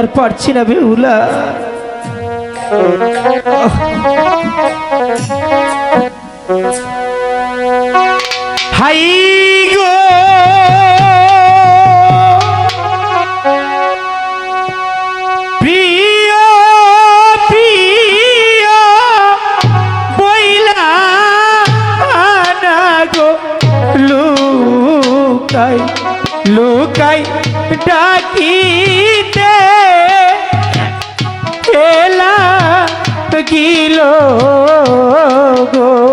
আর পারছি না বেহুলা। হাই গো। প্রিয় প্রিয় বইলা না গো লুকাই লুকাই ডাকিতে খেলা গিলো গো।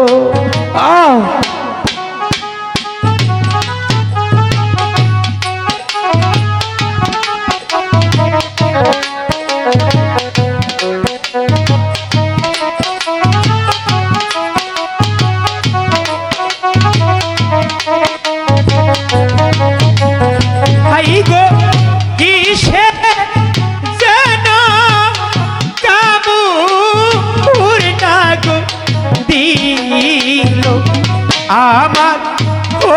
আমার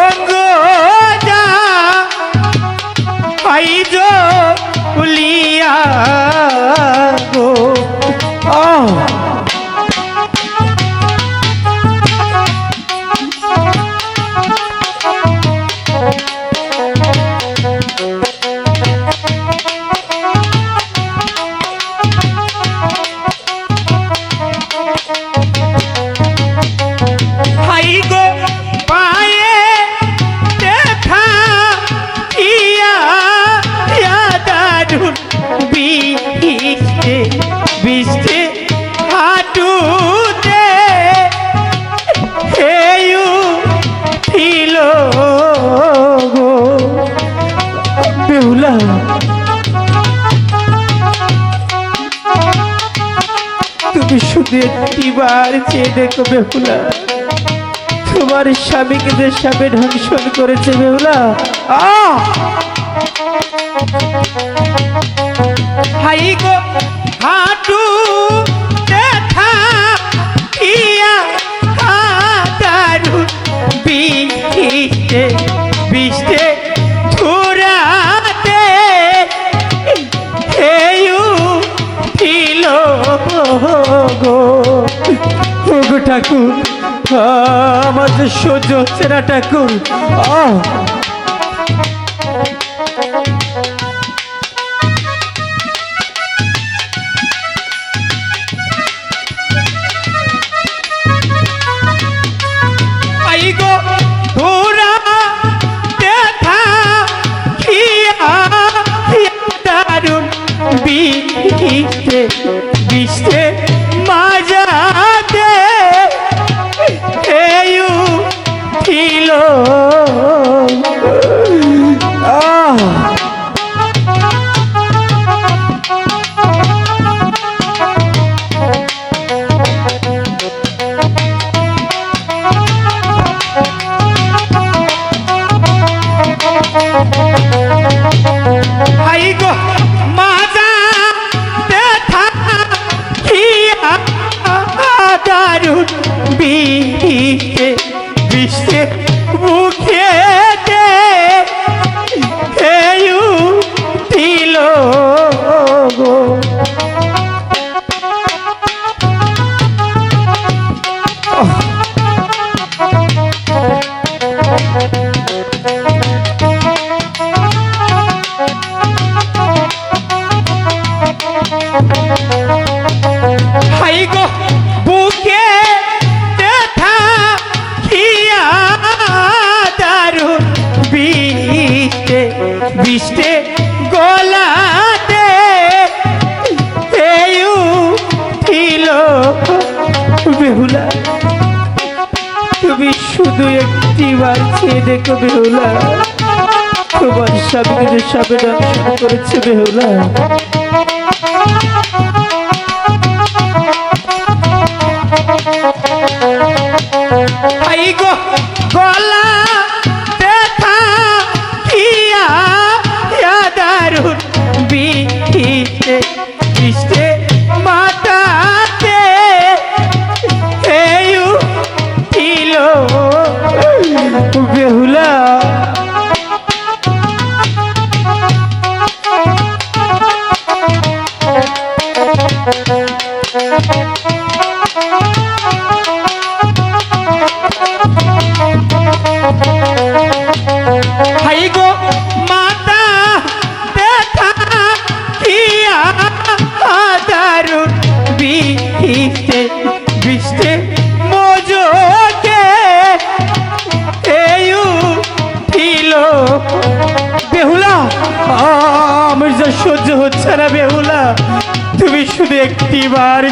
অঙ্গ যা পাইজ উলিয়া বেহুলা তোমার স্বামীকে যে স্বামী ধ্বংসন করেছে বেহুলা! হাই গো হাঁটু ঠাকুর আমার সহ্য না ঠাকুর! হাই গো মাজা ব্যথা খিয়া দারুণ বিষ্টে বিষ্টে বিষ্টে গলাতে হেয়ু ছিল বেহুলা। তুমি শুধু একটি বার চেয়ে দেখো বেহুলা। তোমার যে স্বামী করেছে বেহুলা। বিহিতে বিষ্টে মজকে এয়ু ছিল বেহুলা আমার যা সহ্য হচ্ছে না বেহুলা। তুমি শুধু একটি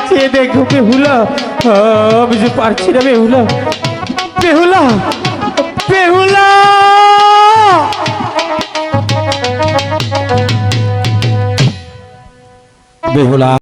চেয়ে দেখো বেহুলা। আমি যে পারছি না বেহুলা। বেহুলা বেহুলা! বেহুলা।